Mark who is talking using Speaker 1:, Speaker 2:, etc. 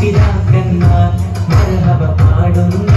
Speaker 1: പിതാക്കന്മാർ മരഹവ പാടുന്നു